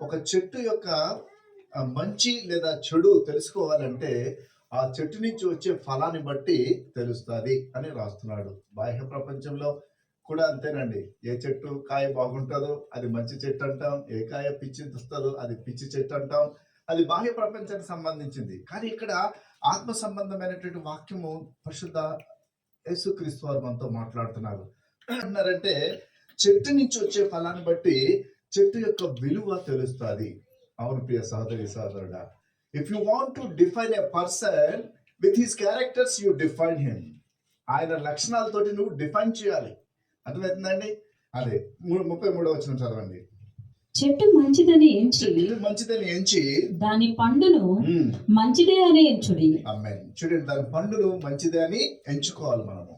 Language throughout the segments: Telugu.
ఒక చెట్టు యొక్క మంచి లేదా చెడు తెలుసుకోవాలంటే ఆ చెట్టు నుంచి వచ్చే ఫలాన్ని బట్టి తెలుస్తుంది అని రాస్తున్నాడు. బాహ్య ప్రపంచంలో కూడా అంతేనండి. ఏ చెట్టు కాయ బాగుంటుందో అది మంచి చెట్టు అంటాం. ఏ కాయ పిచ్చి వస్తుందో అది పిచ్చి చెట్టు అంటాం. అది బాహ్య ప్రపంచానికి సంబంధించింది. కానీ ఇక్కడ ఆత్మ సంబంధమైనటువంటి వాక్యము పరిశుద్ధ యేసుక్రీస్తు వారు మనతో మాట్లాడుతున్నారు. అన్నారంటే చెట్టు నుంచి వచ్చే ఫలాన్ని బట్టి చెట్టు యొక్క విలువ తెలుస్తుంది. అవును ప్రియ సహోదరి సహోదరుడా. If you want to define a person with his characters you define him ఆయన లక్షణాలతోటి నువ్వు డిఫైన్ చేయాలి. అర్థమవుతుందండి? అదే ముప్పై మూడో వచ్చిన చదవండి. చెట్టు మంచిదని ఎంచి మంచిదని ఎంచి దాని పండును మంచిదే అని ఎంచుడి. అమ్మాయి చూడండి దాని పండును మంచిదే అని ఎంచుకోవాలి మనము.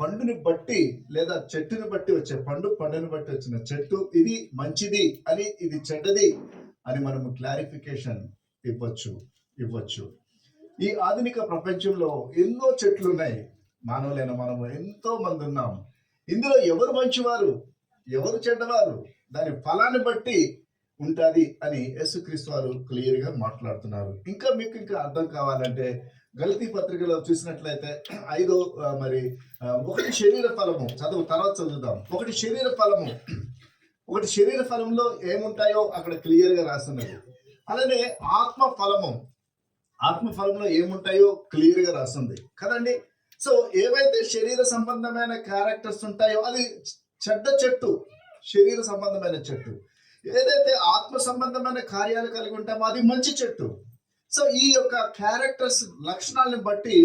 పండుని బట్టి లేదా చెట్టుని బట్టి వచ్చే పండు పండుని బట్టి వచ్చిన చెట్టు ఇది మంచిది అని ఇది చెడ్డది అని మనము క్లారిఫికేషన్ ఇవ్వచ్చు ఇవ్వచ్చు. ఈ ఆధునిక ప్రపంచంలో ఎన్నో చెట్లు ఉన్నాయి. మానవులైన మనము ఎంతో మంది ఉన్నాం. ఇందులో ఎవరు మంచివారు? ఎవరు చెడ్డవారు? దాని ఫలాన్ని బట్టి ఉంటుంది అని యేసుక్రీస్తు వారు క్లియర్గా మాట్లాడుతున్నారు. ఇంకా మీకు ఇంకా అర్థం కావాలంటే గలతీ పత్రికలో చూసినట్లయితే ఐదో మరి ఒకటి శరీర ఫలము చదువు తర్వాత చదువుదాం. ఒకటి శరీర ఫలము. ఒకటి శరీర ఫలంలో ఏముంటాయో అక్కడ క్లియర్గా రాస్తున్నది అలానే ఆత్మ ఫలము. ఆత్మ ఫలంలో ఏముంటాయో క్లియర్గా రాస్తుంది కదండి? సో ఏవైతే శరీర సంబంధమైన క్యారెక్టర్స్ ఉంటాయో అది చెడ్డ చెట్టు శరీర సంబంధమైన చెట్టు. ఏదైతే ఆత్మ సంబంధమైన కార్యాలు కలిగి ఉంటామో అది మంచి చెట్టు. సో ఈ యొక్క క్యారెక్టర్స్ లక్షణాలను బట్టి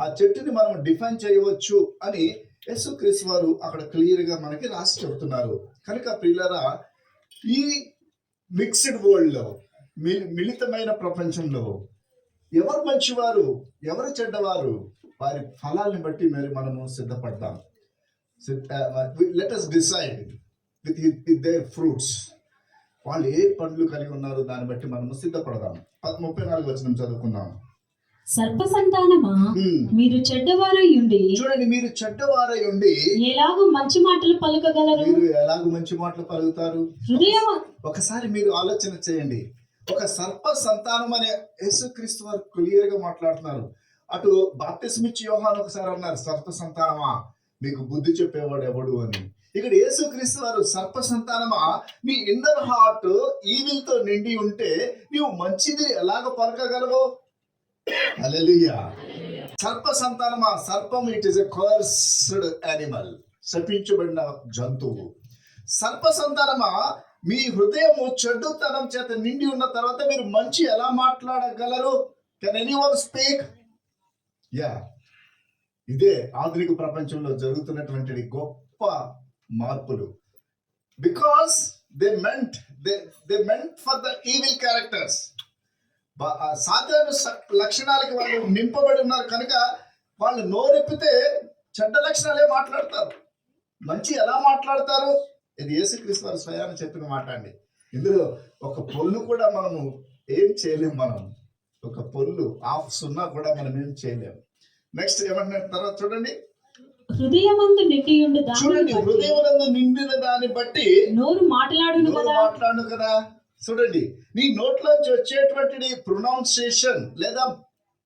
ఆ చెట్టుని మనం డిఫైన్ చేయవచ్చు అని యేసుక్రీస్తు వారు అక్కడ క్లియర్గా మనకి రాసి చెబుతున్నారు. కనుక ప్రియులరా ఈ మిక్స్డ్ వరల్డ్లో మిళితమైన ప్రపంచంలో ఎవరు మంచివారు ఎవరు చెడ్డవారు వారి ఫలాల్ని బట్టి మరి మనము సిద్ధపడతాం. Let us decide with with their fruits వాళ్ళు ఏ పండ్లు కలిగి ఉన్నారో దాన్ని బట్టి మనము సిద్ధపడదాం. ముప్పై నాలుగు వచ్చిన చదువుకుందాం. సర్ప సంతానమా. మీరు చెడ్డవారై ఉండి చూడండి మీరు చెడ్డవారై ఉండి ఎలాగూ మంచి మాటలు పలుకగలరు? మీరు ఎలాగ మంచి మాటలు పలుకుతారు? హృదయం ఒకసారి మీరు ఆలోచన చేయండి. ఒక సర్ప సంతానం అనే యేసుక్రీస్తు వారు క్లియర్గా మాట్లాడుతున్నారు. అటు బాప్తిస్మిచ్చి యోహాన్ ఒకసారి అన్నారు సర్ప సంతానమా మీకు బుద్ధి చెప్పేవాడు ఎవడు అని. ఇక్కడ యేసుక్రీస్తు వారు సర్ప సంతానమా నీ ఇన్నర్ హార్ట్ ఈవిల్తో నిండి ఉంటే నీవు మంచిది ఎలాగ పలకగలవు? హల్లెలూయా సర్ప సంతానమా సర్పం it is a cursed animal శపించబడిన జంతువు. సర్ప సంతానమా మీ హృదయము చెడ్డుతనం చేత నిండి ఉన్న తర్వాత మీరు మంచి ఎలా మాట్లాడగలరు? Can anyone speak yeah ఇదే ఆధునిక ప్రపంచంలో జరుగుతున్నటువంటి గొప్ప మార్పులు. Because they meant they they meant for the evil characters సాధారణ లక్షణాలకి వాళ్ళు నింపబడి ఉన్నారు కనుక వాళ్ళు నోరెప్పితే చెడ్డ లక్షణాలే మాట్లాడతారు. మంచి ఎలా మాట్లాడతారు? ఇది యేసుక్రీస్తు వారు స్వయాన్ని చెప్పిన మాట అండి. ఇందులో ఒక పొల్లు కూడా మనము ఏం చేయలేం మనం. ఒక పొల్లు ఆఫ్ సున్నా కూడా మనం ఏం చేయలేం. నెక్స్ట్ ఏమంటున్నారు? తర్వాత చూడండి. హృదయమందు చూడండి బట్టి. హృదయమునందు నిండిన దాన్ని బట్టి నోరు మాట్లాడును కదా. మాట్లాడు కదా. చూడండి నీ నోట్లోంచి వచ్చేటువంటి ప్రొనౌన్సియేషన్ లేదా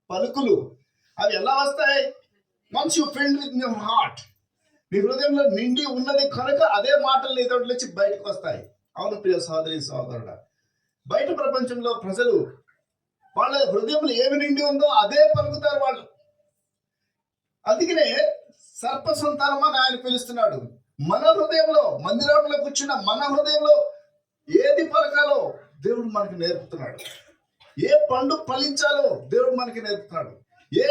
పలుకులు అవి ఎలా వస్తాయి? Once you filled with your heart నీ హృదయంలో నిండి ఉన్నది కనుక అదే మాటలు నీ తోటి నుంచి బయటకు వస్తాయి. అవును ప్రియ సహోదరి సహోదరుడా. బయట ప్రపంచంలో ప్రజలు వాళ్ళ హృదయంలో ఏమి నిండి ఉందో అదే పలుకుతారు వాళ్ళు. అందుకనే సర్ప సంతానమని అని ఆయన పిలుస్తున్నాడు. మన హృదయంలో మందిరంలో కూర్చున్న మన హృదయంలో ఏది పలకాలో దేవుడు మనకి నేర్పుతున్నాడు. ఏ పండు ఫలించాలో దేవుడు మనకి నేర్పుతున్నాడు. ఏ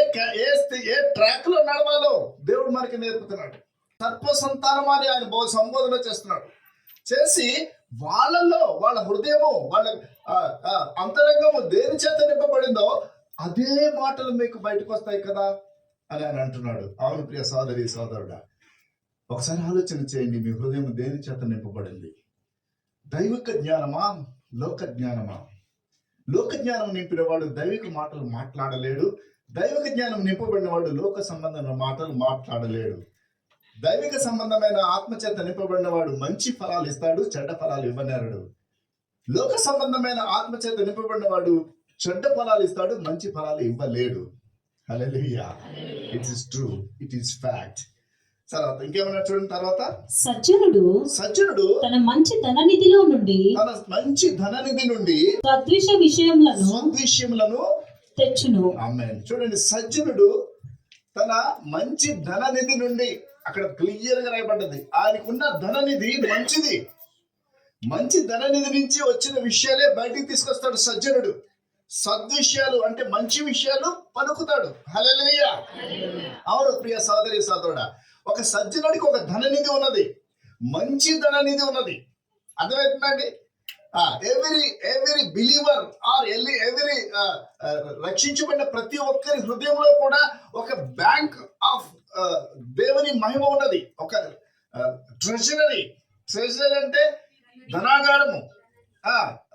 ఏ ఏ ట్రాక్లో నడవాలో దేవుడు మనకి నేర్పుతున్నాడు. సర్ప సంతానం అని ఆయన బహు సంబోధన చేస్తున్నాడు. చేసి వాళ్ళల్లో వాళ్ళ హృదయము వాళ్ళ అంతరంగము దేని చేత నింపబడిందో అదే మాటలు మీకు బయటకు వస్తాయి కదా. అని ఆయన అంటున్నాడు. అవును ప్రియ సోదరి సోదరుడా ఒకసారి ఆలోచన చేయండి. మీ హృదయం దేని చేత నింపబడింది? దైవిక జ్ఞానమా? లోక జ్ఞానమా? లోక జ్ఞానం నింపిన వాడు దైవిక మాటలు మాట్లాడలేడు. దైవిక జ్ఞానం నింపబడిన వాడు లోక సంబంధమైన మాటలు మాట్లాడలేడు. దైవిక సంబంధమైన ఆత్మచేత నింపబడిన వాడు మంచి ఫలాలు ఇస్తాడు చెడ్డ ఫలాలు ఇవ్వనేరడు. లోక సంబంధమైన ఆత్మచేత నింపబడిన వాడు చెడ్డ ఫలాలు ఇస్తాడు మంచి ఫలాలు ఇవ్వలేడు. హల్లెలూయా it is true it is fact తర్వాత ఇంకేమన్నా చూడండి తర్వాత? సజ్జనుడు సజ్జనుడు తన మంచి ధననిధిలో నుండి తన మంచి ధననిధి నుండి సదృశ విషయములను స్వద్విషయములను తెచ్చును. ఆమె చూడండి సజ్జనుడు తన మంచి ధననిధి నుండి అక్కడ క్లియర్గా రాయబడ్డది. ఆయనకున్న ధననిధి మంచిది. మంచి ధననిధి నుంచి వచ్చిన విషయాలే బయటికి తీసుకొస్తాడు సజ్జనుడు. సద్విషయాలు అంటే మంచి విషయాలు పలుకుతాడు. హల్లెలూయా. అవును ప్రియ సోదరి సోదరుడ ఒక సజ్జనుడికి ఒక ధననిధి ఉన్నది. మంచి ధననిధి ఉన్నది. అర్థమవుతుందండి? ఎవ్రీ ఎవ్రీ బిలీవర్ ఆర్ ఎల్లి ఎవరి రక్షించబడిన ప్రతి ఒక్కరి హృదయంలో కూడా ఒక బ్యాంక్ ఆఫ్ దేవుని మహిమ ఉన్నది. ఒక ట్రెజరీ ట్రెజరీ అంటే ధనాగారము.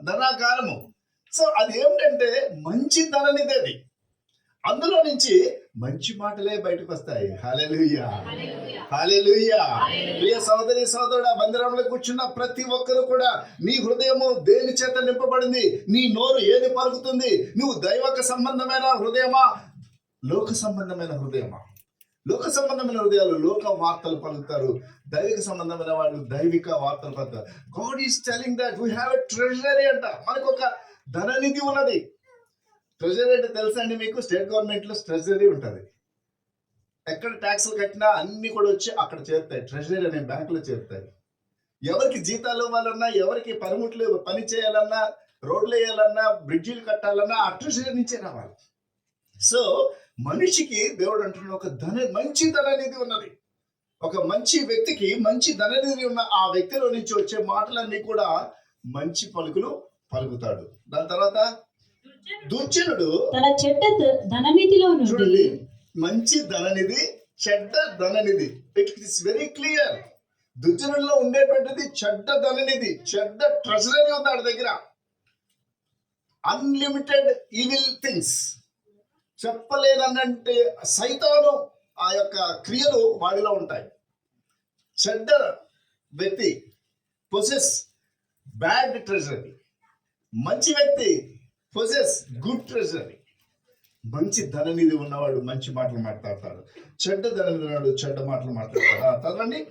ధనాగారము. సో అది ఏమిటంటే మంచి ధననిధి అది. అందులో నుంచి మంచి మాటలే బయటకు వస్తాయి. హాలెలుయ్యా హాలెలుయ్యా ప్రియ సోదరి సోదరుడ మందిరంలో కూర్చున్న ప్రతి ఒక్కరు కూడా నీ హృదయము దేని చేత నింపబడింది? నీ నోరు ఏది పలుకుతుంది? నువ్వు దైవక సంబంధమైన హృదయమా? లోక సంబంధమైన హృదయమా? లోక సంబంధమైన హృదయాలు లోక వార్తలు పలుకుతారు. దైవిక సంబంధమైన వాళ్ళు దైవిక వార్తలు పలుకుతారు. God is telling that we have a treasury అంట. మనకు ఒక ధననిధి ఉన్నది. ట్రెజరీ అంటే తెలుసా అండి మీకు? స్టేట్ గవర్నమెంట్లో ట్రెజరీ ఉంటుంది. ఎక్కడ ట్యాక్స్లు కట్టినా అన్ని కూడా వచ్చి అక్కడ చేరుతాయి. ట్రెజరీ అనే బ్యాంకులో చేరుతాయి. ఎవరికి జీతాలు ఇవ్వాలన్నా ఎవరికి పనిముట్లు పని చేయాలన్నా రోడ్లు వేయాలన్నా బ్రిడ్జీలు కట్టాలన్నా ఆ ట్రెజరీ నుంచే రావాలి. సో మనిషికి దేవుడు అంటున్న ఒక ధన మంచి ధననిధి ఉన్నది. ఒక మంచి వ్యక్తికి మంచి ధననిధి ఉన్న ఆ వ్యక్తిలో నుంచి వచ్చే మాటలన్నీ కూడా మంచి పలుకులు పలుకుతాడు. దాని తర్వాత దుర్జనుడు. తన చెడ్డ ధననిధిలో చూడండి మంచి ధననిధి చెడ్డ ధననిధి. ఇట్ ఇస్ వెరీ క్లియర్ దుర్జనుల్లో ఉండేటువంటిది చెడ్డ ధననిధి చెడ్డ ట్రెజరీ ఉంది ఆడి దగ్గర. అన్లిమిటెడ్ ఈవిల్ థింగ్స్ చెప్పలేనంటే సైతాను ఆ యొక్క క్రియలు వాడిలో ఉంటాయి. చెడ్డ వ్యక్తి పొసెస్ బ్యాడ్ ట్రెజరీ మంచి వ్యక్తి పొసెస్ గుడ్ ట్రెజరీ మంచి ధననిధి ఉన్నవాడు మంచి మాటలు మాట్లాడతాడు. చెడ్డ ధననిధి ఉన్నవాడు చెడ్డ మాటలు మాట్లాడతాడు. చదవండి.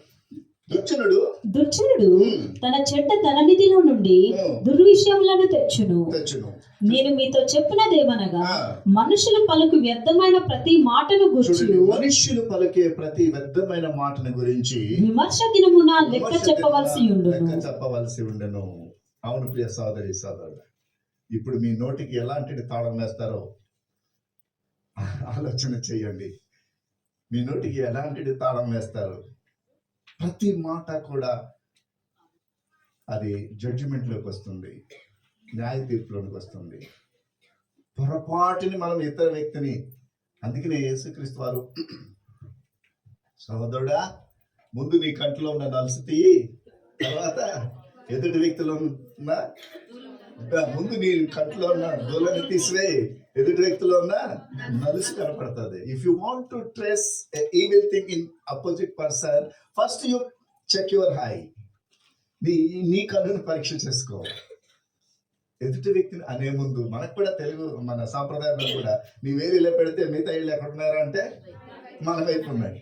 దుర్జనుడు. దుర్జనుడు తన చెడ్డ ధననిధిలో నుండి దుర్విషయములను తెచ్చును. తెచ్చును. నేను మీతో చెప్పినదేమనగా మనుషులు పలుకు వ్యర్థమైన ప్రతి మాటను గుర్చి చూడండి మనుష్యులు పలికే ప్రతి వ్యర్థమైన మాటను గురించి విమర్శ దినమున లెక్క చెప్పవలసి లెక్క ఉండును చెప్పవలసి ఉండను. అవును ప్రియ సోదరి సోదరుడు ఇప్పుడు మీ నోటికి ఎలాంటి తాళం వేస్తారో ఆలోచన చేయండి. మీ నోటికి ఎలాంటి తాళం వేస్తారు ప్రతి మాట కూడా అది జడ్జిమెంట్లోకి వస్తుంది న్యాయ తీర్పులోకి వస్తుంది. పొరపాటుని మనం ఇతర వ్యక్తిని అందుకనే యేసుక్రీస్తు వారు సహోదరుడా ముందు నీ కంటిలో ఉన్న నలుసు తీయి తర్వాత ఎదుటి వ్యక్తిలో ముందు నీ కంట్లో ఉన్న దూలని తీసివే ఎదుటి వ్యక్తిలో ఉన్న నలుసు కనపడుతుంది. If you want to trace evil thing in opposite person first you check your eye నీ నీ కన్నును పరీక్ష చేసుకో. ఎదుటి వ్యక్తిని అనే ముందు మనకు కూడా తెలుగు మన సాంప్రదాయంలో కూడా నీ వేలు ఇలా పెడితే మిగతా ఇళ్ళు ఎక్కడ ఉన్నారా అంటే మన వైపు ఉన్నాయి.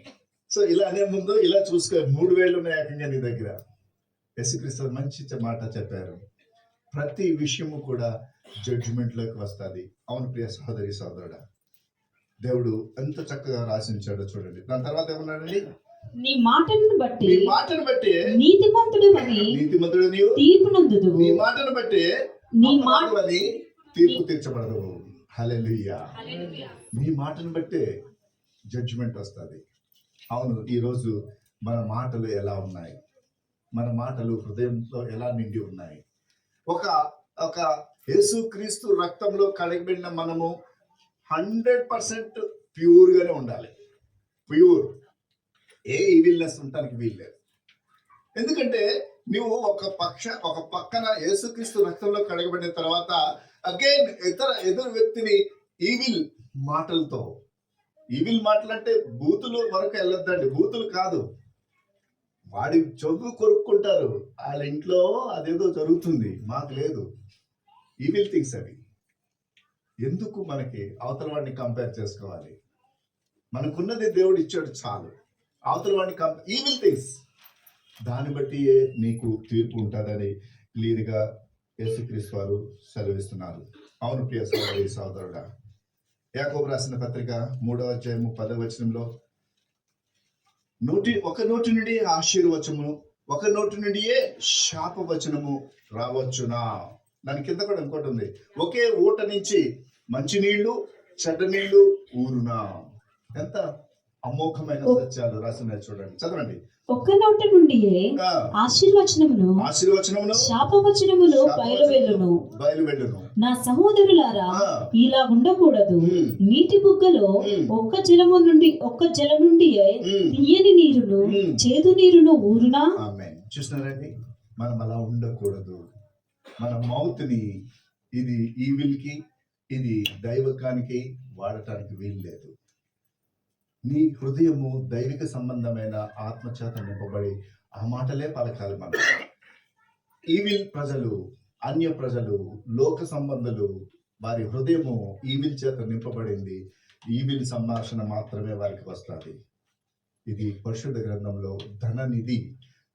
సో ఇలా అనే ముందు ఇలా చూసుకో. మూడు వేళ్ళు ఉన్నాయి ఏకంగా నీ దగ్గర. యేసుక్రీస్తు మంచి మాట చెప్పారు. ప్రతి విషయము కూడా జడ్జిమెంట్లోకి వస్తుంది. అవును ప్రియ సహోదరి సహోదరుడా దేవుడు ఎంత చక్కగా రాసించాడో చూడండి. దాని తర్వాత ఏమన్నాడండి? నీ మాటను బట్టి నీ మాటను బట్టి నీతిమంతుడు అని నీతిమంతుడు నీవు తీర్పునందుదు నీ మాటను బట్టి నీ మాట అపరాధులని తీర్పు తీర్చబడదు హల్లెలూయా. నీ మాటను బట్టే జడ్జిమెంట్ వస్తుంది. అవును ఈరోజు మన మాటలు ఎలా ఉన్నాయి? మన మాటలు హృదయంలో ఎలా నిండి ఉన్నాయి? ఒక ఒక యేసుక్రీస్తు రక్తంలో కడగబడిన మనము హండ్రెడ్ పర్సెంట్ ప్యూర్గానే ఉండాలి. ప్యూర్. ఏ ఈవిల్నెస్ ఉండటానికి వీల్లేదు. ఎందుకంటే నువ్వు ఒక పక్ష ఒక పక్కన యేసుక్రీస్తు రక్తంలో కడగబడిన తర్వాత అగైన్ ఇతర ఎదురు వ్యక్తిని ఈవిల్ మాటలతో ఈవిల్ మాటలు అంటే బూతులు వరకు వెళ్ళొద్దండి. బూతులు కాదు. వాడి చదువు కొరుక్కుంటారు. వాళ్ళ ఇంట్లో అదేదో జరుగుతుంది. మాకు లేదు. ఈవిల్ థింగ్స్ అవి. ఎందుకు మనకి అవతల వాడిని కంపేర్ చేసుకోవాలి? మనకున్నది దేవుడు ఇచ్చాడు చాలు. అవతల వాడిని కంపేర్ ఈవిల్ థింగ్స్ దాన్ని బట్టి నీకు తీర్పు ఉంటుందని క్లియర్గా యేసుక్రీస్తు వారు సెలవిస్తున్నారు. అవును ప్రియ సోదరి సోదరుడా యాకోబు రాసిన పత్రిక మూడవ అధ్యాయము పదవ వచనంలో నోటి ఒక నోటి నుండి ఆశీర్వచనము ఒక నోటి నుండియే శాపవచనము రావచ్చునా? దాని కింద కూడా ఇంకోటి ఉంది. ఒకే ఊట నుంచి మంచి నీళ్ళు చెడ్డ నీళ్ళు ఊరునా ఎంత అమోఘమైన సత్యాలు రాసినాయి చూడండి. చదవండి. ఒక్క నోటి నుండి ఆశీర్వచనమును ఆశీర్వచనమును శాపవచనమును బయలువెళ్ళును. బయలు వెళ్ళును నా సహోదరులారా ఇలా ఉండకూడదు. నీటి బుగ్గలో. ఒక్క జలము నుండి ఒక్క జల నుండి. తీయని నీరును. చేదు నీరును ఊరునా? చూస్తున్నారండి? మనం అలా ఉండకూడదు. మన మౌత్ని ఇది ఈవిల్కి ఇది దైవకానికి వాడటానికి వీలు లేదు నీ హృదయము దైవిక సంబంధమైన ఆత్మచేత నింపబడి ఆ మాటలే పలకాలి మనం ఈవిల్ ప్రజలు అన్య ప్రజలు లోక సంబంధులు వారి హృదయము ఈవిల్ చేత నింపబడింది. ఈవిల్ సంభాషణ మాత్రమే వారికి వస్తుంది. ఇది పరిశుద్ధ గ్రంథంలో ధననిధి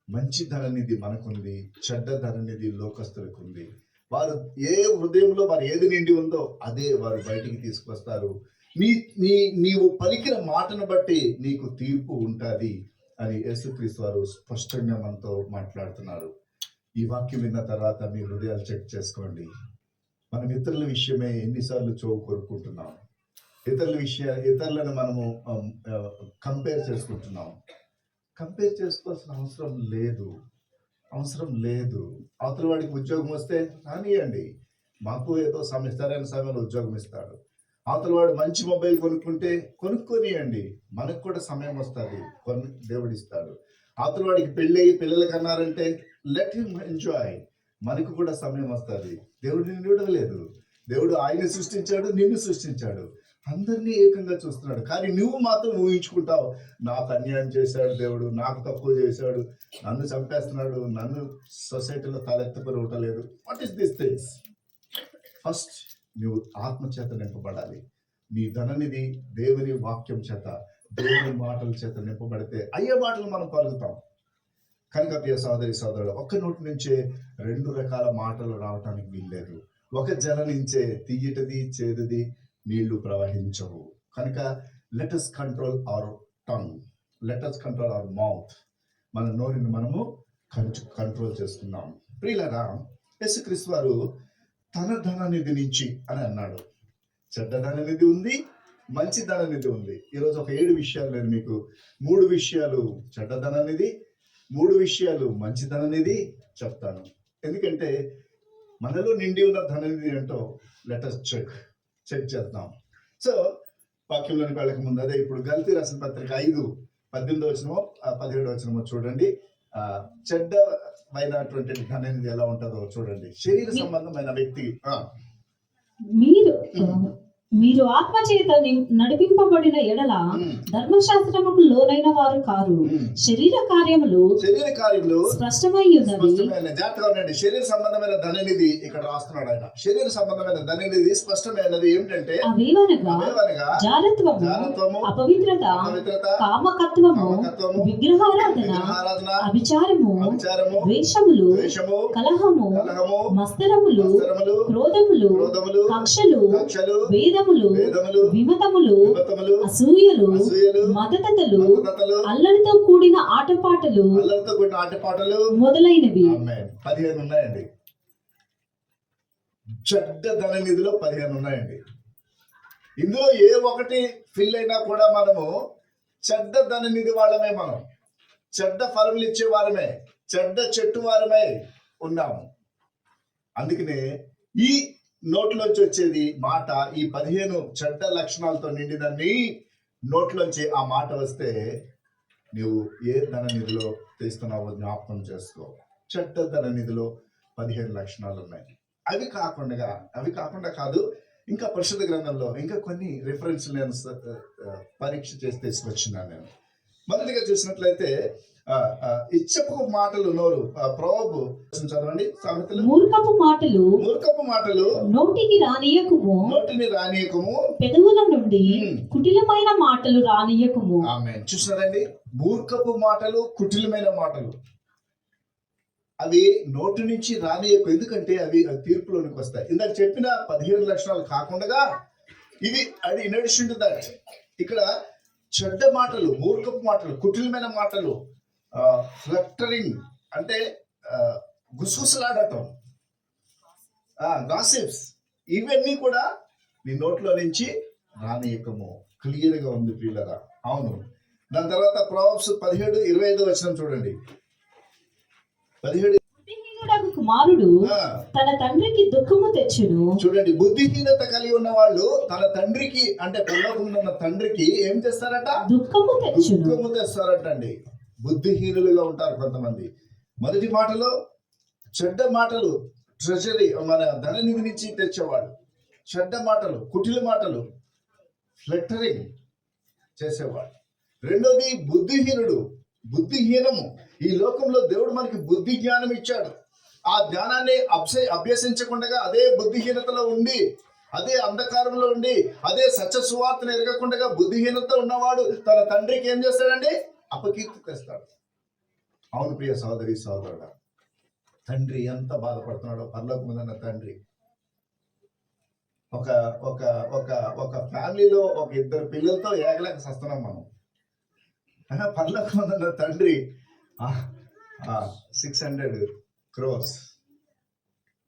మంచి ధననిధి మనకుంది చెడ్డ ధననిధి లోకస్తులకు ఉంది వారు ఏ హృదయంలో వారు ఏది నిండి ఉందో అదే వారు బయటికి తీసుకొస్తారు నీ నీ నీవు పలికిన మాటను బట్టి నీకు తీర్పు ఉంటుంది అని యేసుక్రీస్తు వారు స్పష్టంగా మనతో మాట్లాడుతున్నారు. ఈ వాక్యం విన్న తర్వాత మీ హృదయాలు చెక్ చేసుకోండి. మనం ఇతరుల విషయమే ఎన్నిసార్లు చోవు కోరుకుంటున్నాం ఇతరుల విషయ ఇతరులను మనము కంపేర్ చేసుకుంటున్నాం. కంపేర్ చేసుకోవాల్సిన అవసరం లేదు. అవసరం లేదు. అవతల వాడికి ఉద్యోగం వస్తే రానియండి. మాకు ఏదో సమయం సరైన సమయంలో ఉద్యోగం ఇస్తాడు. అవతల వాడు మంచి మొబైల్ కొనుక్కుంటే కొనుక్కొనియండి. మనకు కూడా సమయం వస్తుంది. కొన్ని దేవుడు ఇస్తాడు అవతల వాడికి పెళ్ళి అయ్యి పిల్లలు కన్నారంటే లెట్ హిమ్ ఎంజాయ్ మనకు కూడా సమయం వస్తుంది. దేవుడు నిన్ను ఇవ్వలేదు దేవుడు ఆయన సృష్టించాడు నిన్ను సృష్టించాడు. అందరినీ ఏకంగా చూస్తున్నాడు. కానీ నువ్వు మాత్రం ఊహించుకుంటావు నాకు అన్యాయం చేశాడు దేవుడు నాకు తక్కువ చేశాడు నన్ను చంపేస్తున్నాడు నన్ను సొసైటీలో తలెత్తుకొని ఉండలేదు. What is this things first నువ్వు ఆత్మ చేత నింపబడాలి. నీ ధననిధి దేవుని వాక్యం చేత దేవుని మాటల చేత నింపబడితే అయ్యే మాటలు మనం పలుకుతాం. కనుక ప్రియ సోదరి సోదరుడు ఒక నోటి నుంచే రెండు రకాల మాటలు రావటానికి వీల్లేదు. ఒక జల నుంచే తీయటిది చేదుది నీళ్ళు ప్రవహించవు. కనుక let us control our tongue let us control our mouth మన నోటిని మనము కంట్రోల్ చేసుకున్నాం ప్రియులరా యేసుక్రీస్తు వారు తన ధననిధి నుంచి అని అన్నాడు. చెడ్డ ధననిధి ఉంది మంచి ధననిధి ఉంది. ఈరోజు ఒక ఏడు విషయాలు నేను మీకు మూడు విషయాలు చెడ్డ ధననిధి మూడు విషయాలు మంచి ధననిధి చెప్తాను. ఎందుకంటే మనలో నిండి ఉన్న ధననిధి ఏంటో లెటర్ చెక్ చెక్ చేద్దాం. సో వాక్యంలోని వెళ్ళక ముందు అదే ఇప్పుడు గల్తీ రాసిన పత్రిక ఐదు పద్దెనిమిది వచ్చినమో పదిహేడు వచ్చినమో చూడండి. చెడ్డ ఆ, చెడ్డమైనటువంటి ధననిధి ఎలా ఉంటుందో చూడండి. శరీర సంబంధమైన వ్యక్తి. మీరు మీరు ఆత్మ చేత నడిపింపబడిన ఎడల ధర్మశాస్త్రముకు లోనైన వారు కారు. శరీర కార్యములు శరీర కార్యములు స్పష్టమైన జాగ్రత్తగా ఉండండి. శరీర సంబంధమైన ధననిధి ఇక్కడ రాస్తున్నాడు ఆయన. శరీర సంబంధమైన ధననిధి స్పష్టమైనది ఏమిటంటే అవేవనగా జారత్వము అపవిత్రత పవిత్రత కామకత్వము విగ్రహారాధన అభిచారము ద్వేషములు ద్వేషము కలహము మస్తరములు క్రోధములు కక్షలు కక్షలు వేదములు వేదములు విమతములు అసూయలు మతతలు అల్లరితో కూడిన ఆటపాటలు అల్లరితో కూడిన ఆటపాటలు మొదలైనవి. పదిహేను ఉన్నాయండి. చెడ్డ ధన నిధిలో పదిహేను ఉన్నాయండి. ఇందులో ఏ ఒకటి ఫిల్ అయినా కూడా మనము చెడ్డ ధన నిధి వాళ్ళమే మనం. చెడ్డ ఫలములు ఇచ్చే వారమే చెడ్డ చెట్టు వారమే ఉన్నాము. అందుకనే ఈ నోట్లోంచి వచ్చేది మాట. ఈ పదిహేను చెడ్డ లక్షణాలతో నిండినన్ని నోట్లోంచి ఆ మాట వస్తే నువ్వు ఏ ధన నిధిలో తీస్తున్నావో జ్ఞాపకం చేసుకో. చెడ్డ ధన నిధిలో పదిహేను లక్షణాలు ఉన్నాయి. అవి కాకుండా అవి కాకుండా కాదు ఇంకా పరిశుద్ధ గ్రంథంలో ఇంకా కొన్ని రిఫరెన్స్ నేను పరీక్ష చేసి తీసుకొచ్చినాను నేను. మొదటిగా చూసినట్లయితే ఇచ్చపు మాటలు నోరు. ప్రోబు చదవండి. సామెతలు. మూర్ఖపు మాటలు మూర్ఖపు మాటలు. నోటికి రానియకుము. నోటిని రానియకము. పెదవుల నుండి. కుటిలమైన మాటలు రానియకుము. ఆమె చూస్తున్నారండి మూర్ఖపు మాటలు కుటిలమైన మాటలు. అవి నోటి నుంచి రానియకు. ఎందుకంటే అవి అవి తీర్పులోనికి వస్తాయి. ఇందాక చెప్పిన పదిహేను లక్షణాలు కాకుండా ఇది అది ఇన్ అడిషన్ టు దట్ ఇక్కడ చెడ్డ మాటలు మూర్ఖపు మాటలు కుటిలమైన మాటలు ఫ్లక్టరింగ్ అంటే ఆ, గుసగుసలాడటం. గాసిప్స్ ఇవన్నీ కూడా నీ నోట్లో నుంచి రానియకము క్లియర్గా ఉంది పిల్లరా అవును. దాని తర్వాత ప్రాబ్స్ పదిహేడు ఇరవై ఐదు వచ్చిన చూడండి. పదిహేడు కుమారుడు తన తండ్రికి దుఃఖము తెచ్చును. చూడండి బుద్ధిహీనత కలిగి ఉన్న వాళ్ళు తన తండ్రికి అంటే పరలోకంలో ఉన్న తండ్రికి ఏం చేస్తారట దుఃఖము దుఃఖము తెస్తారటండి. బుద్ధిహీనులుగా ఉంటారు కొంతమంది. మొదటి మాటలో చెడ్డ మాటలు ట్రెజరీ మన ధననిధి నుంచి తెచ్చేవాడు. చెడ్డ మాటలు కుటిల మాటలు ఫ్లెక్టరింగ్ చేసేవాడు. రెండోది బుద్ధిహీనుడు బుద్ధిహీనము. ఈ లోకంలో దేవుడు మనకి బుద్ధి జ్ఞానం ఇచ్చాడు. ఆ జ్ఞానాన్ని అభ్య అభ్యసించకుండా అదే బుద్ధిహీనతలో ఉండి అదే అంధకారంలో ఉండి అదే సత్య సువార్తను ఎరగకుండా బుద్ధిహీనత ఉన్నవాడు తన తండ్రికి ఏం చేస్తాడండి? అపకీర్తి తెస్తాడు అవును ప్రియ సోదరి సోదరుడు తండ్రి ఎంత బాధపడుతున్నాడో పర్లోకి ముందన్న తండ్రి. ఒక ఒక ఒక ఒక ఫ్యామిలీలో ఒక ఇద్దరు పిల్లలతో ఏగలేక సస్తున్నాం మనం. పర్లోకి ముందన్న తండ్రి six hundred crores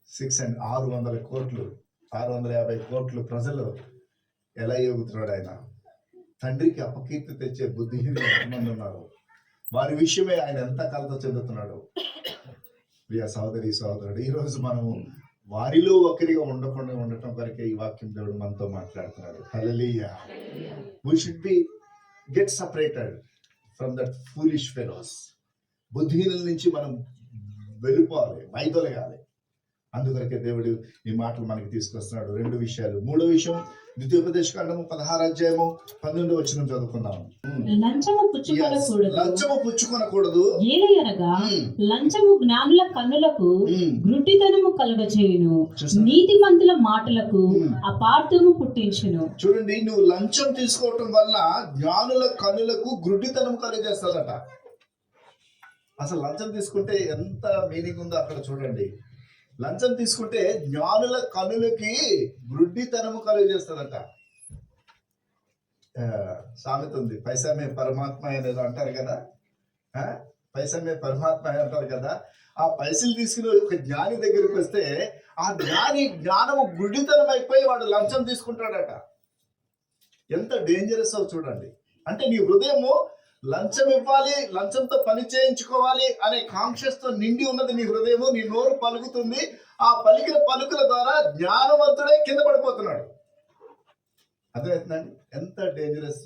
six and ఆరు వందల కోట్లు ఆరు వందల యాభై కోట్లు ప్రజలు ఎలా ఎగుతున్నాడు ఆయన? తండ్రికి అపకీర్తి తెచ్చే బుద్ధిహీన ఎంతమంది ఉన్నారు? వారి విషయమే ఆయన ఎంత కలత చెందుతున్నాడు? ప్రియ సహోదరి సహోదరుడు ఈరోజు మనము వారిలో ఒకరిగా ఉండకుండా ఉండటం వరకే ఈ వాక్యం దేవుడు మనతో మాట్లాడుతున్నాడు. హల్లెలూయా. We should be get separated from that foolish fellows బుద్ధిహీనుల నుంచి మనం వెళ్ళిపోవాలి వైదొలగాలి అందుకొరకే దేవుడు ఈ మాటలు మనకి తీసుకొస్తున్నాడు. రెండు విషయాలు. మూడో విషయం ద్వితీయోపదేశ కాండము పదహారు అధ్యాయము పన్నెండు వచ్చిన చదువుకుందాం లంచము. పుచ్చుకొనకూడదు. లంచము పుచ్చుకొనకూడదు. ఏలయనగా లంచము జ్ఞానుల కన్నులకు. గ్రుడ్డితనము కలుగజేయును. చూసారా? నీతిమంతుల మాటలకు. అపార్థము పుట్టించును. చూడండి నువ్వు లంచం తీసుకోవటం వల్ల జ్ఞానుల కనులకు గుడ్డితనం కలిగేస్తుందట అసలు లంచం తీసుకుంటే ఎంత మీనింగ్ ఉందో అక్కడ చూడండి. లంచం తీసుకుంటే జ్ఞానుల కనులకి వృద్ధితనము కలుగు చేస్తుందట సామెత ఉంది. పైసమే పరమాత్మ అనేది అంటారు కదా. పైసమే పరమాత్మ అంటారు కదా. ఆ పైసలు తీసుకుని ఒక జ్ఞాని దగ్గరికి వస్తే ఆ జ్ఞాని జ్ఞానము గుడ్డితనం అయిపోయి వాడు లంచం తీసుకుంటాడట. ఎంత డేంజరస్ అవు చూడండి. అంటే నీ హృదయము లంచం ఇవ్వాలి లంచంతో పని చేయించుకోవాలి అనే కాంక్షస్తో నిండి ఉన్నది నీ హృదయము నీ నోరు పలుకుతుంది. ఆ పలికిన పలుకుల ద్వారా జ్ఞానవంతుడే కింద పడిపోతున్నాడు. అర్థమవుతుందండి? ఎంత డేంజరస్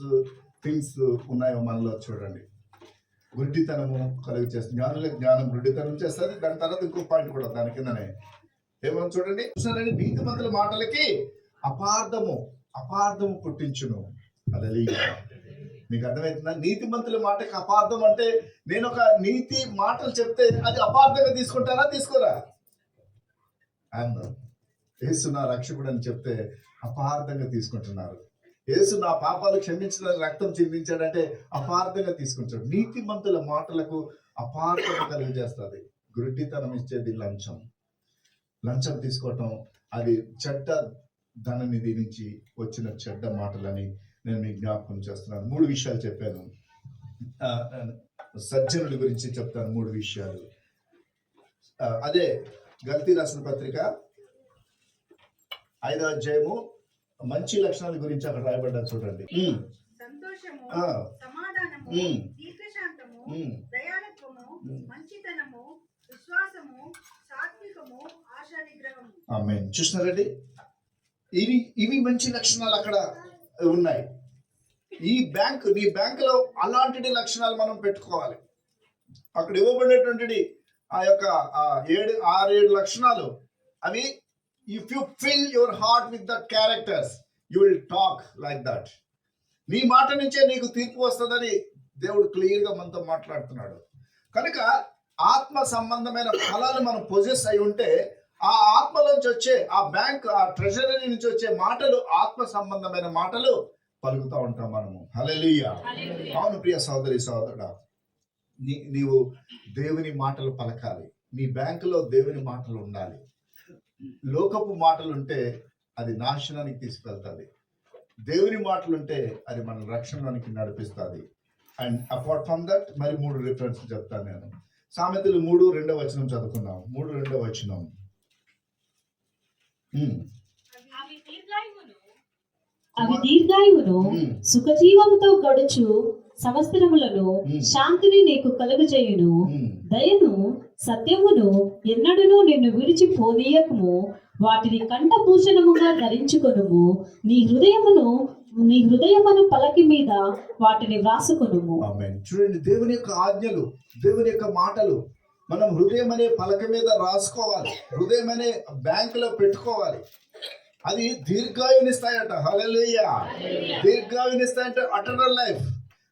థింగ్స్ ఉన్నాయో మనలో చూడండి. గుడ్డితనము కలుగు చేస్తుంది. జ్ఞానులకు జ్ఞానం గుడ్డితనం చేస్తుంది. దాని తర్వాత ఇంకో పాయింట్ కూడా దాని కిందనే. ఏమని చూడండి? చూసారండి నీతిమంతుల మాటలకి అపార్థము అపార్థము పుట్టించును. అదే మీకు అర్థమవుతుందా నీతిమంతుల మాటకి అపార్థం అంటే నేను ఒక నీతి మాటలు చెప్తే అది అపార్థంగా తీసుకుంటారా తీసుకోరా? అండ్ యేసు నా రక్షకుడు అని చెప్తే అపార్థంగా తీసుకుంటున్నారు. యేసు నా పాపాలు క్షమించిన రక్తం చిందించాడంటే అపార్థంగా తీసుకుంటాడు. నీతిమంతుల మాటలకు అపార్థం కలిగజేస్తుంది. గుడ్డితనం ఇచ్చేది లంచం. లంచం తీసుకోవటం అది చెడ్డ ధననిధి నుంచి వచ్చిన చెడ్డ మాటలని నేను మీకు జ్ఞాపకం చేస్తున్నాను. మూడు విషయాలు చెప్పాను. ఆ, సజ్జనుడి గురించి చెప్తాను మూడు విషయాలు. అదే గల్తీ రాసిన పత్రిక ఐదో అధ్యాయము మంచి లక్షణాల గురించి అక్కడ రాయబడ్డా చూడండి. చూస్తున్నారండి ఇవి ఇవి మంచి లక్షణాలు అక్కడ ఉన్నాయి. ఈ బ్యాంక్ నీ బ్యాంకులో అలాంటి లక్షణాలు మనం పెట్టుకోవాలి. అక్కడ ఇవ్వబడినటువంటి ఆ యొక్క ఆ ఏడు ఆరేడు లక్షణాలు. అవి if you fill your heart with that characters you will talk like that నీ మాట నుంచే నీకు తీర్పు వస్తుందని దేవుడు క్లియర్గా మనతో మాట్లాడుతున్నాడు. కనుక ఆత్మ సంబంధమైన ఫలాలు మనం పొజెస్ అయి ఉంటే ఆ ఆత్మలోంచి వచ్చే ఆ బ్యాంక్ ఆ ట్రెజరీ నుంచి వచ్చే మాటలు ఆత్మ సంబంధమైన మాటలు పలుకుతూ ఉంటాం మనము. హల్లెలూయా. అవును ప్రియ సోదరి సోదరుడా నీ నీవు దేవుని మాటలు పలకాలి. నీ బ్యాంకులో దేవుని మాటలు ఉండాలి. లోకపు మాటలు ఉంటే అది నాశనానికి తీసుకెళ్తుంది. దేవుని మాటలు ఉంటే అది మన రక్షణలోనికి నడిపిస్తుంది. అండ్ అపార్ట్ ఫ్రమ్ దట్ మరి మూడు రిఫరెన్స్ చెప్తాను నేను. సామెతలు మూడు రెండో వచనం చదువుకుందాం. మూడు రెండో వచనం. అవి దీర్ఘాయువును. సుఖజీవముతో గడుచు సంవత్సరములను. శాంతిని నీకు కలుగజేయును. దయను సత్యమును ఎన్నడూను నిన్ను విడిచి పోనీయకము. వాటిని కంఠభూషణముగా ధరించుకొనుము. నీ హృదయమును నీ హృదయమును పలకి మీద వాటిని వ్రాసుకొనుము. ఆమేన్. చూడండి దేవుని యొక్క ఆజ్ఞలు దేవుని యొక్క మాటలు మనం హృదయం అనే పలక మీద రాసుకోవాలి. హృదయం అనే బ్యాంకులో పెట్టుకోవాలి. అది దీర్ఘాయునిస్తాయట. దీర్ఘాయునిస్తాయి దీర్ఘాయునిస్తాయంటే అటర్నల్ లైఫ్.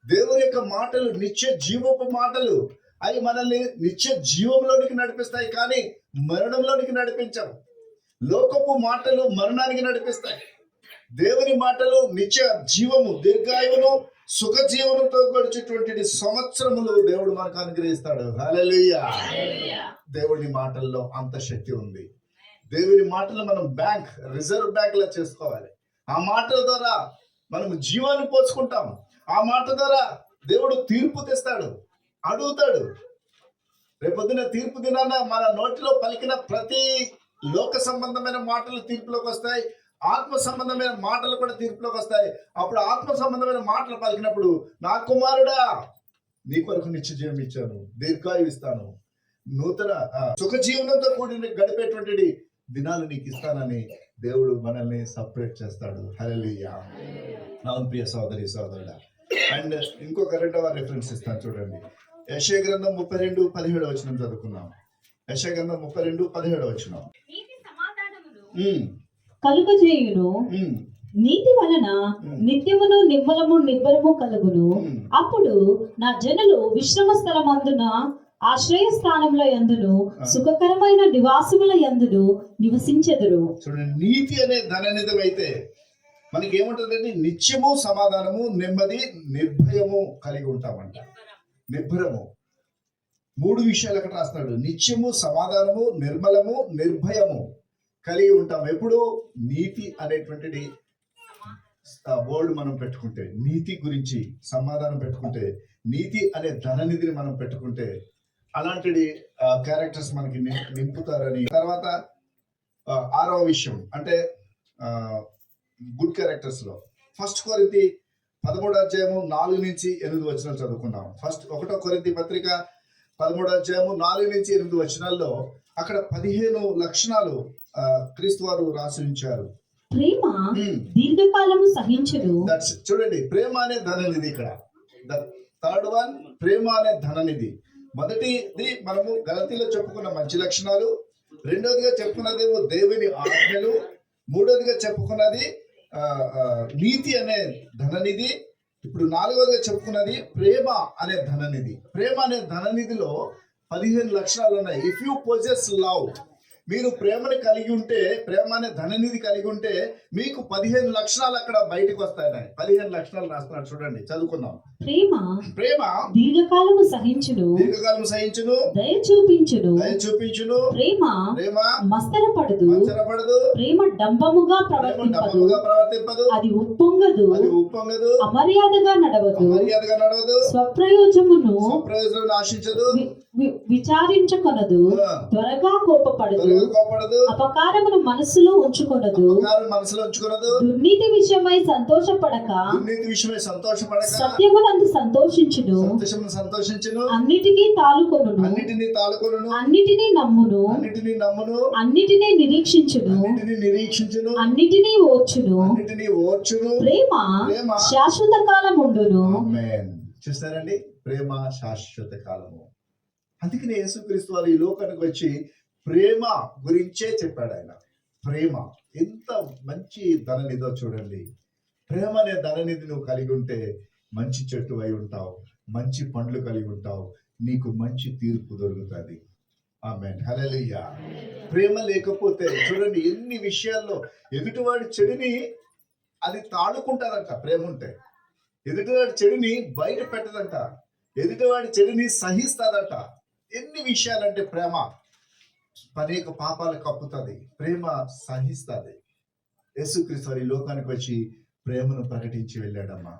దేవుని యొక్క మాటలు నిత్య జీవపు మాటలు అవి మనల్ని నిత్య జీవంలోనికి నడిపిస్తాయి కానీ మరణంలోనికి నడిపించవు. లోకపు మాటలు మరణానికి నడిపిస్తాయి. దేవుని మాటలు నిత్య జీవము దీర్ఘాయువును సుఖ జీవనంతో గడిచేటువంటి సంవత్సరములు దేవుడు మనకు అనుగ్రహిస్తాడు. హల్లెలూయా. దేవుని మాటల్లో అంత శక్తి ఉంది. దేవుని మాటలు మనం బ్యాంక్ రిజర్వ్ బ్యాంక్ లా చేసుకోవాలి. ఆ మాటల ద్వారా మనం జీవాన్ని పోసుకుంటాం ఆ మాట ద్వారా దేవుడు తీర్పు తెస్తాడు. అడుగుతాడు. రేపొద్దున తీర్పు దినాన మన నోటిలో పలికిన ప్రతి లోక సంబంధమైన మాటలు తీర్పులోకి వస్తాయి. ఆత్మ సంబంధమైన మాటలు కూడా తీర్పులోకి వస్తాయి. అప్పుడు ఆత్మ సంబంధమైన మాటలు పలికినప్పుడు నా కుమారుడా నీ కొరకు నిత్య జీవం ఇచ్చాను దీర్ఘాయు ఇస్తాను. నూతన సుఖ జీవనంతో కూడిన గడిపేటువంటి దినాలు నీకు ఇస్తానని దేవుడు మనల్ని సపరేట్ చేస్తాడు. హల్లెలూయా. అవును ప్రియ సోదరి సోదరుడా. అండ్ ఇంకొక రెండవ రెఫరెన్స్ ఇస్తాను చూడండి. యశయ గ్రంథం ముప్పై రెండు పదిహేడు వచ్చిన చదువుకున్నాం యశయ గ్రంథం ముప్పై రెండు పదిహేడు వచ్చిన కలుగజేయును. నీతి వలన. నిత్యమును నిమ్మలము నిబ్బరము కలుగును. అప్పుడు నా జనులు విశ్రమ స్థలమందున ఆశ్రయ స్థానముల యందును Ah. సుఖకరమైన నివాసముల యందును నివసించెదరు. చూడండి నీతి అనే ధననిధి అయితే మనకి ఏముంటుందంటే నిత్యము సమాధానము నెమ్మది నిర్భయము కలిగి ఉంటామంట. నిర్భరము. మూడు విషయాలు అక్కడ రాస్తున్నాడు? నిత్యము సమాధానము నిర్మలము నిర్భయము. కలిగి ఉంటాం. ఎప్పుడు? నీతి అనేటువంటిది వర్డ్ మనం పెట్టుకుంటే నీతి గురించి సమాధానం పెట్టుకుంటే నీతి అనే ధననిధిని మనం పెట్టుకుంటే అలాంటి క్యారెక్టర్స్ మనకి నింపుతారని. తర్వాత ఆరో ఆరవ విషయం. అంటే గుడ్ క్యారెక్టర్స్లో. ఫస్ట్ కొరింతి పదమూడో అధ్యాయము నాలుగు నుంచి ఎనిమిది వచనాలు చదువుకున్నాం ఫస్ట్ ఒకటో కొరింతి పత్రిక పదమూడో అధ్యాయము నాలుగు నుంచి ఎనిమిది వచనాల్లో అక్కడ పదిహేను లక్షణాలు క్రీస్తు వారు రాసి ఉంచారు ప్రేమ. దీర్ఘకాలము That's- చూడండి ప్రేమ అనే ధననిధి ఇక్కడ. థర్డ్ వన్ ప్రేమ అనే ధననిధి. మొదటిది మనము గలతీలో చెప్పుకున్న మంచి లక్షణాలు. రెండోదిగా చెప్పుకున్నదేమో దేవుని ఆజ్ఞలు. మూడోదిగా చెప్పుకున్నది నీతి అనే ధననిధి. ఇప్పుడు నాలుగోదిగా చెప్పుకున్నది ప్రేమ అనే ధననిధి. ప్రేమ అనే ధననిధిలో పదిహేను లక్షణాలు ఉన్నాయి. ఇఫ్ యూ పొజెస్ లవ్ మీరు ప్రేమని కలిగి ఉంటే ప్రేమ అనే ధననిధి కలిగి ఉంటే మీకు పదిహేను లక్షణాలు అక్కడ బయటకు వస్తాయి పదిహేను లక్షణాలు రాస్తున్నాడు. చూడండి చదువుకుందాం. ప్రేమ ప్రేమ దీర్ఘకాలము సహించును. దీర్ఘకాలం సహించును. దయ చూపించును. దయ చూపించును. ప్రేమ ప్రేమ మస్తరపడదు మచ్చరపడదు ప్రేమ డంబముగా ప్రేమ ప్రవర్తింపదు. ప్రవర్తింపదు. అది ఉప్పొంగదు. అది ఉప్పొంగదు. అమర్యాదగా నడవదు. మర్యాదగా నడవదు. స్వప్రయోజమును స్వప్రయోజనం ఆశించదు. విచారించకొనదు. త్వరగా కోపపడదు. కోపడదు. అపకారమును మనస్సులో ఉంచుకొనదు. మనసులో ఉంచుకున్నదు దుర్నీతి విషయమై సంతోషపడక. దుర్నీతి విషయమై సంతోషపడక. సత్యమునందు సంతోషించును. సంతోషమును సంతోషించును. అన్నిటికీ తాలుకొనును. అన్నిటినీ తాలుకొనును. అన్నిటినీ నమ్మును. అన్నిటినీ నమ్మును. అన్నిటినీ నిరీక్షించును. అన్నిటినీ నిరీక్షించును. అన్నిటినీ ఓర్చును. అన్నిటినీ ఓర్చును. ప్రేమ శాశ్వత కాలం ఉండును. చూస్తారండి? ప్రేమ శాశ్వత కాలము. అందుకనే యేసుక్రీస్తు వారు ఈ లోకానికి వచ్చి ప్రేమ గురించే చెప్పాడు ఆయన. ప్రేమ. ఎంత మంచి ధననిధో చూడండి. ప్రేమ అనే ధననిధి నువ్వు కలిగి ఉంటే మంచి చెట్టు అయి ఉంటావు మంచి పండ్లు కలిగి ఉంటావు నీకు మంచి తీర్పు దొరుకుతుంది. ఆమె హల్లెలూయా. ప్రేమ లేకపోతే చూడండి ఎన్ని విషయాల్లో ఎదుటివాడి చెడుని అది తాడుకుంటారంట ప్రేమ ఉంటే. ఎదుటివాడి చెడుని బయట పెట్టదంట. ఎదుటివాడి చెడుని సహిస్తాదంట. ఎన్ని విషయాలంటే ప్రేమ. అనేక పాపాలు కప్పుతుంది ప్రేమ సహిస్తుంది. యేసుక్రీస్తు ఈ లోకానికి వచ్చి ప్రేమను ప్రకటించి వెళ్ళాడమ్మా.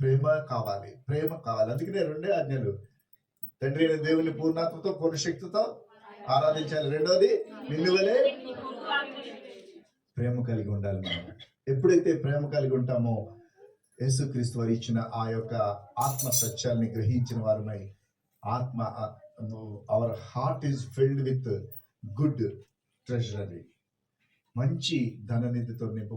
ప్రేమ కావాలి ప్రేమ కావాలి. అందుకనే రెండే ఆజ్ఞలు. తండ్రి అయిన దేవుని పూర్ణాత్మతో పూర్ణశక్తితో ఆరాధించాలి. రెండోది నిలువలే ప్రేమ కలిగి ఉండాలి మనం. ఎప్పుడైతే ప్రేమ కలిగి ఉంటామో యేసుక్రీస్తు వారు ఇచ్చిన ఆ యొక్క ఆత్మ సత్యాల్ని గ్రహించిన వారమై ఆత్మ our heart is filled with good treasury మంచి ధననిధితో నింపు